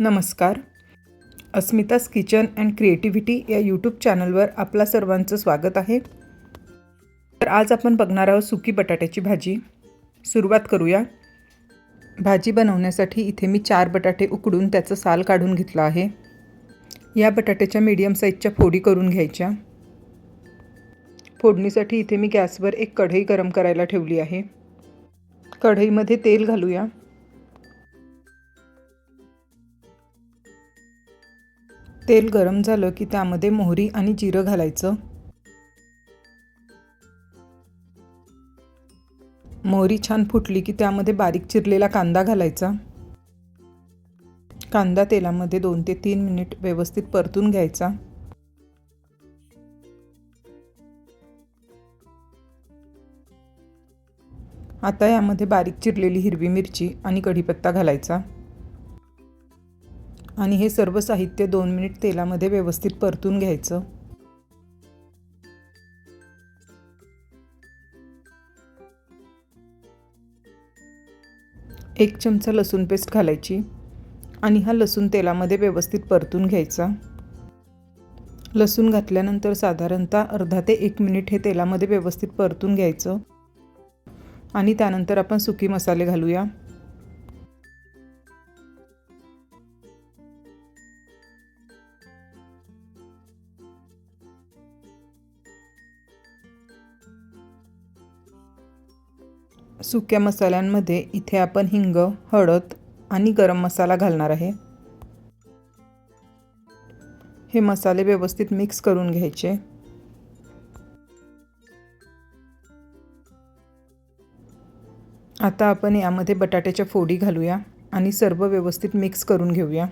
नमस्कार. Asmita's kitchen and creativity या YouTube चॅनलवर आपला सर्वांचं स्वागत आहे. तर आज आपण बघणार आहोत सुकी बटाट्याची भाजी. सुरुवात करूया. भाजी बनवण्यासाठी इथे मी चार बटाटे उकडून त्याचं साल काढून घेतलं आहे. या बटाट्याच्या मीडियम साईजच्या फोडी करून घ्यायच्या. फोडणीसाठी इथे मी गॅसवर एक कढई गरम करायला ठेवली आहे. कढईमध्ये तेल घालूया. तेल गरम झालं की त्यामध्ये मोहरी आणि जिरं घालायचं. मोहरी छान फुटली की त्यामध्ये बारीक चिरलेला कांदा घालायचा. कांदा तेलामध्ये दोन ते तीन मिनिट व्यवस्थित परतून घ्यायचा. आता यामध्ये बारीक चिरलेली हिरवी मिरची आणि कढीपत्ता घालायचा. आणि हे सर्व साहित्य दोन मिनिट तेलामध्ये व्यवस्थित परतून घ्यायचं. एक चमचा लसूण पेस्ट घालायची आणि हा लसूण तेलामध्ये व्यवस्थित परतून घ्यायचा. लसूण घातल्यानंतर साधारणतः अर्धा ते एक मिनिट हे तेलामध्ये व्यवस्थित परतून घ्यायचं. आणि त्यानंतर आपण सुकी मसाले घालूया. सुक्या मसाल्यांमध्ये इथे आपण हिंग हळद आणि गरम मसाला घालणार आहे. हे मसाले व्यवस्थित मिक्स करून घ्यायचे. आता आपण यामध्ये बटाट्याच्या फोडी घालूया आणि सर्व व्यवस्थित मिक्स करून घेऊया.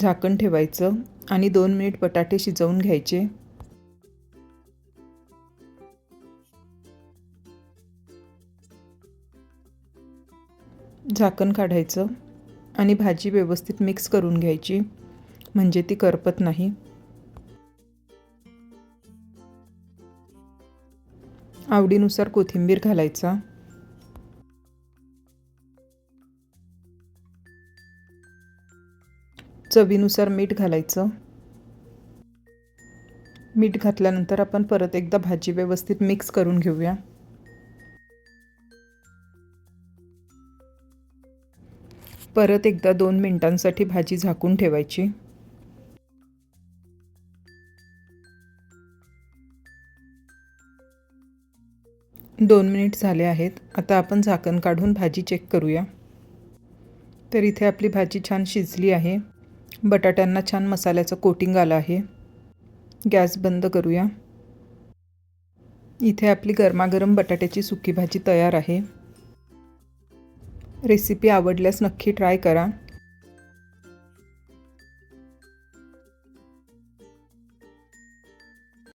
झाकण ठेवायचं आणि दोन मिनिट बटाटे शिजवून घ्यायचे. झाकण काढायचं आणि भाजी व्यवस्थित मिक्स करून घ्यायची म्हणजे ती करपत नाही. आवडीनुसार कोथिंबीर घालायचा. चवीनुसार मीठ घालायचं. मीठ घातल्यानंतर आपण परत एकदा भाजी व्यवस्थित मिक्स करून घेऊया. परत एकदा दोन मिनिटांसाठी भाजी झाकून ठेवायची. दोन मिनिट झाले आहेत. आता आपण झाकण काढून भाजी चेक करूया. तर इथे आपली भाजी छान शिजली आहे. बटाट्यांना छान मसाल्याचं कोटिंग आलं आहे. गॅस बंद करूया. इथे आपली गरमागरम बटाट्याची सुकी भाजी तयार आहे. रेसिपी आवडल्यास नक्की ट्राय करा.